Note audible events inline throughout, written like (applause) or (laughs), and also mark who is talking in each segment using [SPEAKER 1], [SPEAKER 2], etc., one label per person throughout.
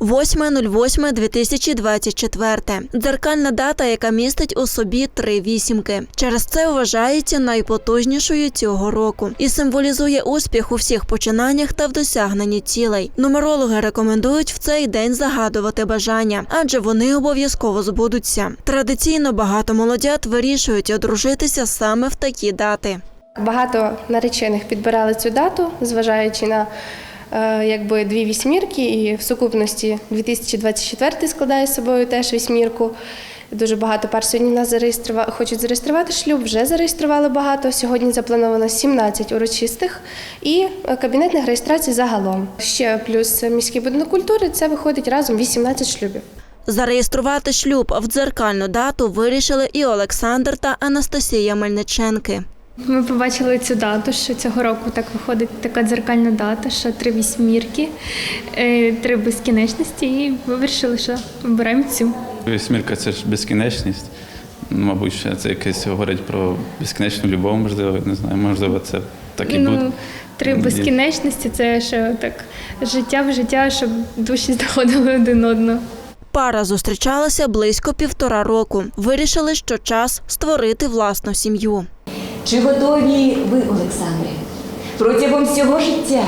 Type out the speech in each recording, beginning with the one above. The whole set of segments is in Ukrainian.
[SPEAKER 1] 8.08.2024. Дзеркальна дата, яка містить у собі три вісімки. Через це вважається найпотужнішою цього року і символізує успіх у всіх починаннях та в досягненні цілей. Нумерологи рекомендують в цей день загадувати бажання, адже вони обов'язково збудуться. Традиційно багато молодят вирішують одружитися саме в такі дати.
[SPEAKER 2] Багато наречених підбирали цю дату, зважаючи на якби дві вісьмірки, і в сукупності 2024 складає з собою теж вісьмірку. Дуже багато пар сьогодні нас зареєстрували, хочуть зареєструвати шлюб, вже зареєстрували багато. Сьогодні заплановано 17 урочистих і е, кабінетних реєстрацій загалом. Ще плюс міський будинок культури це виходить разом 18 шлюбів.
[SPEAKER 1] Зареєструвати шлюб в дзеркальну дату вирішили і Олександр та Анастасія Мельниченки.
[SPEAKER 3] Ми побачили цю дату, що цього року так виходить така дзеркальна дата, що три вісьмірки, е, три безкінечності, і вирішили, що обираємо цю.
[SPEAKER 4] Вісьмірка це ж безкінечність. Ну, Мабуть, ще це якесь говорить про безкінечну любов, можливо, не знаю, можливо, це так і буде.
[SPEAKER 3] Ну, три безкінечності це що так життя в життя, щоб душі (laughs) знаходили один одного.
[SPEAKER 1] Пара зустрічалася близько півтора року. Вирішили, що час створити власну сім'ю.
[SPEAKER 5] Чи готові ви, Олександре, протягом всього життя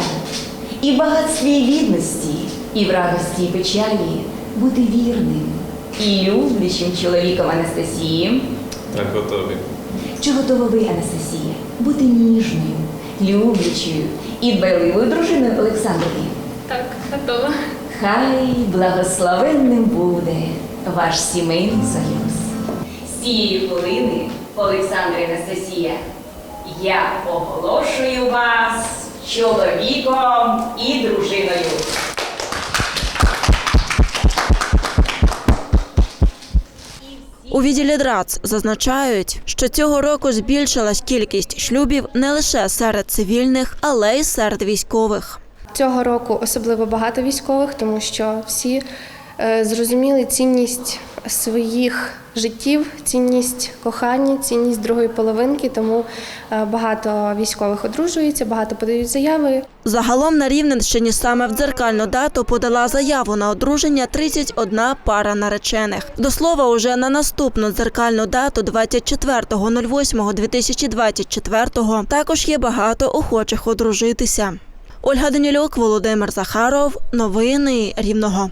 [SPEAKER 5] і в багатстві і відності, і в радості і печалі бути вірним і люблячим чоловіком Анастасії?
[SPEAKER 4] Так, готові.
[SPEAKER 5] Чи готова ви, Анастасія, бути ніжною, люблячою і дбайливою дружиною Олександрові?
[SPEAKER 3] Так, готова.
[SPEAKER 5] Хай благословенним буде ваш сімейний союз. З цієї хвилини, Олександра і Анастасія, я оголошую вас чоловіком і дружиною.
[SPEAKER 1] У відділі ДРАЦ зазначають, що цього року збільшилась кількість шлюбів не лише серед цивільних, але й серед військових.
[SPEAKER 2] Цього року особливо багато військових, тому що всі е, зрозуміли цінність своїх життів, цінність кохання, цінність другої половинки. Тому е, багато військових одружуються, багато подають заяви.
[SPEAKER 1] Загалом на Рівненщині саме в дзеркальну дату подала заяву на одруження 31 пара наречених. До слова, уже на наступну дзеркальну дату 24.08.2024 також є багато охочих одружитися. Ольга Данілюк, Володимир Захаров. Новини Рівного.